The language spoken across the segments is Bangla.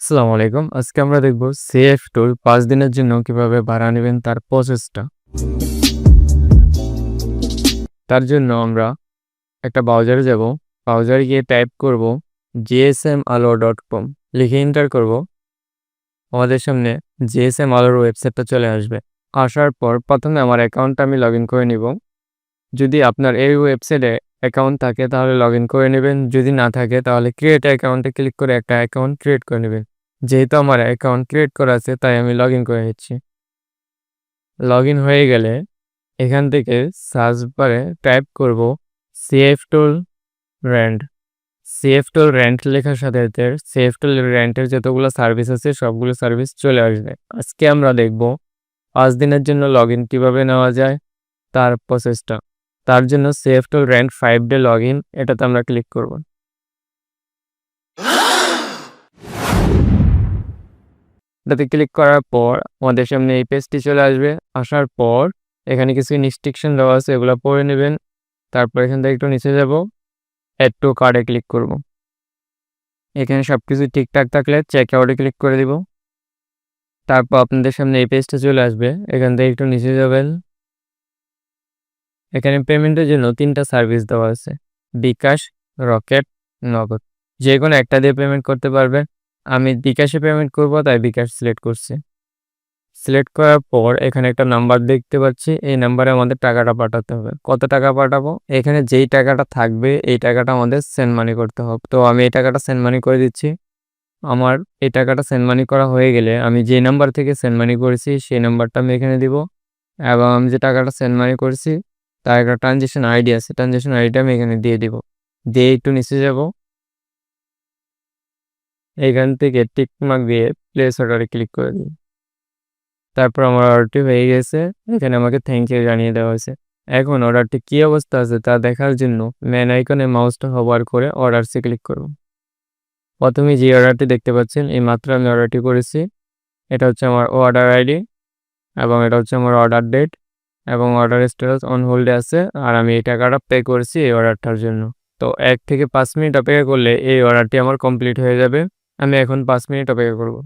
আসসালামু আলাইকুম। আজকে আমরা দেখব সেফ টুল পাঁচ দিনের জন্য কীভাবে ভাড়া নেবেন তার প্রসেসটা তার জন্য আমরা একটা ব্রাউজারে যাব। ব্রাউজারে গিয়ে টাইপ করব জিএসএম আলো ডট কম লিখে এন্টার করব। আমাদের সামনে জিএসএম আলোর ওয়েবসাইটটা চলে আসবে। আসার পর প্রথমে আমার অ্যাকাউন্টটা আমি লগ ইন করে নিব। যদি আপনার এই ওয়েবসাইটে অ্যাকাউন্ট থাকে তাহলে লগ ইন করে নেবেন। যদি না থাকে তাহলে ক্রিয়েট অ্যাকাউন্টে ক্লিক করে একটা অ্যাকাউন্ট ক্রিয়েট করে নেবেন। যেহেতু আমার অ্যাকাউন্ট ক্রিয়েট করা আছে, তাই আমি লগ ইন করে নিচ্ছি। লগ ইন হয়ে গেলে এখান থেকে সার্চ বারে টাইপ করব CF tool rand CF tool rant লেখার সাথে সাথে সিএফ টুল র্যান্টের যতগুলো সার্ভিস আছে, সবগুলো সার্ভিস চলে আসবে। আজকে আমরা দেখব পাঁচ দিনের জন্য লগ ইন কীভাবে নেওয়া যায়, তার প্রসেসটা তার জন্য সেফ টু র্যান্ট ফাইভ ডে লগ ইন এটাতে আমরা ক্লিক করব। এটাতে ক্লিক করার পর আমাদের সামনে এই পেজটি চলে আসবে। আসার পর এখানে কিছু ইনস্ট্রিকশন দেওয়া আছে, এগুলো পড়ে নেবেন। তারপর এখান থেকে একটু নিচে যাব অ্যাড টু কার্ডে ক্লিক করব। এখানে সব কিছু ঠিকঠাক থাকলে চেক আউটে ক্লিক করে দিব। তারপর আপনাদের সামনে এই পেজটা চলে আসবে। এখান থেকে একটু নিচে যাবেন। এখানে পেমেন্টের জন্য তিনটা সার্ভিস দেওয়া আছে বিকাশ, রকেট, নগদ। যে কোনো একটা দিয়ে পেমেন্ট করতে পারবেন। আমি বিকাশে পেমেন্ট করব, তাই বিকাশ সিলেক্ট করছি। সিলেক্ট করার পর এখানে একটা নাম্বার দেখতে পাচ্ছি। এই নাম্বারে আমাদের টাকাটা পাঠাতে হবে। কত টাকা পাঠাবো? এখানে যেই টাকাটা থাকবে, এই টাকাটা আমাদের সেন্ড মানি করতে হবে। তো আমি এই টাকাটা সেন্ড মানি করে দিচ্ছি। আমার এই টাকাটা সেন্ড মানি করা হয়ে গেলে আমি যে নাম্বার থেকে সেন্ড মানি করেছি, সেই নাম্বারটা আমি এখানে দিব। এবং আমি যে টাকাটা সেন্ড মানি করেছি তার একটা ট্রানজেকশন আইডি আছে ট্রানজেকশন আইডিটা আমি এখানে দিয়ে দিব। দিয়ে একটু নিচে যাব। এখান থেকে টিক মার্ক দিয়ে প্লেস অর্ডারে ক্লিক করে দিই। তারপর আমার অর্ডারটি হয়ে গেছে। এখানে আমাকে থ্যাংক ইউ জানিয়ে দেওয়া হয়েছে। এখন অর্ডারটি কী অবস্থা আছে তা দেখার জন্য ম্যান আইকনে মাউসটা হবার করে অর্ডারসে ক্লিক করব। প্রথমে যে অর্ডারটি দেখতে পাচ্ছেন, এই মাত্র আমি অর্ডারটি করেছি। এটা হচ্ছে আমার অর্ডার আইডি এবং এটা হচ্ছে আমার অর্ডার ডেট এবং অর্ডার স্ট্যাটাস অন হোল্ডে আছে, আর আমি এই টাকাটা পে করেছি এই অর্ডারটার জন্য। তো এক থেকে পাঁচ মিনিট অপেক্ষা করলে এই অর্ডারটি আমার কমপ্লিট হয়ে যাবে, আমি এখন পাঁচ মিনিট অপেক্ষা করব।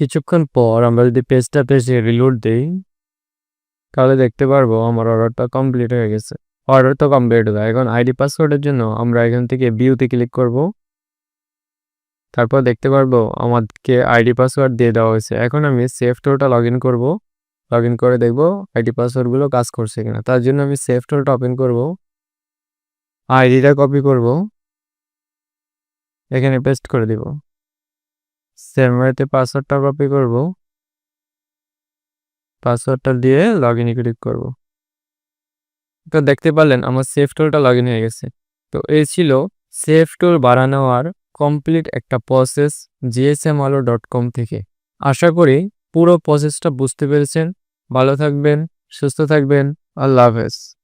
কিছুক্ষণ পর আমরা যদি পেজটা পেজে রিলোড দিই, তাহলে দেখতে পারব আমার অর্ডারটা কমপ্লিট হয়ে গেছে। অর্ডার তো কমপ্লিট হয়ে এখন আইডি পাসওয়ার্ডের জন্য আমরা এখান থেকে বিউতে ক্লিক করব। তারপর দেখতে পারব আমাদেরকে আইডি পাসওয়ার্ড দিয়ে দেওয়া হয়েছে। এখন আমি সেফ টোলটা লগ ইন করব। লগ ইন করে দেখব আইডি পাসওয়ার্ডগুলো কাজ করছে কিনা। তার জন্য আমি সেফ টোলটা ওপেন করব। আইডিটা কপি করব। এখানে পেস্ট করে দিব। সেমরাইতে পাসওয়ার্ডটা কপি করব। পাসওয়ার্ডটা দিয়ে লগ ইনে ক্লিক করব। তো দেখতে পারলেন আমার সেফ টোলটা লগ ইন হয়ে গেছে। তো এই ছিল সেফ টোল বাড়ানোর কমপ্লিট একটা প্রসেস জিএসএম আলো ডট কম থেকে। আশা করি পুরো প্রসেসটা বুঝতে পেরেছেন। ভালো থাকবেন সুস্থ থাকবেন। আল্লাহ হাফেজ।